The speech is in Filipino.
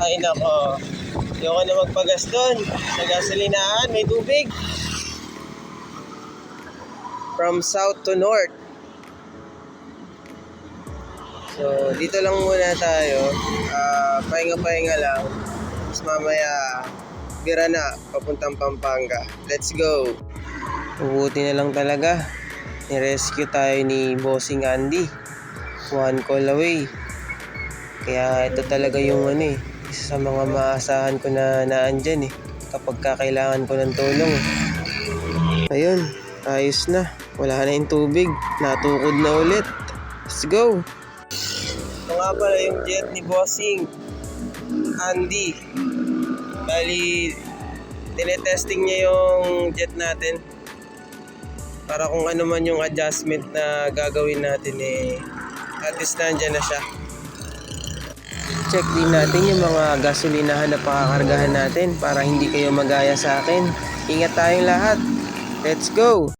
Ay nako. Ayoko na magpagas doon. Sa gasolinahan, may tubig. From south to north. So, dito lang muna tayo. Ah, pahinga-pahinga lang. Tapos mamaya, bira na, papuntang Pampanga. Let's go! Mabuti na lang talaga. Ni-rescue tayo ni Bossing Andy. One call away. Kaya ito talaga yung ano eh, isa sa mga maasahan ko na naandyan eh, kapag kakailangan ko ng tulong. Ayun, ayos na. Wala na yung tubig. Natukod na ulit. Let's go! Ito nga pala yung jet ni Bossing. Andy. Bali, tinetesting niya yung jet natin. Para kung ano man yung adjustment na gagawin natin eh, at least nandyan na siya check din natin yung mga gasolinahan na pakakargahan natin para hindi kayo magaya sa akin. Ingat tayong lahat. Let's go!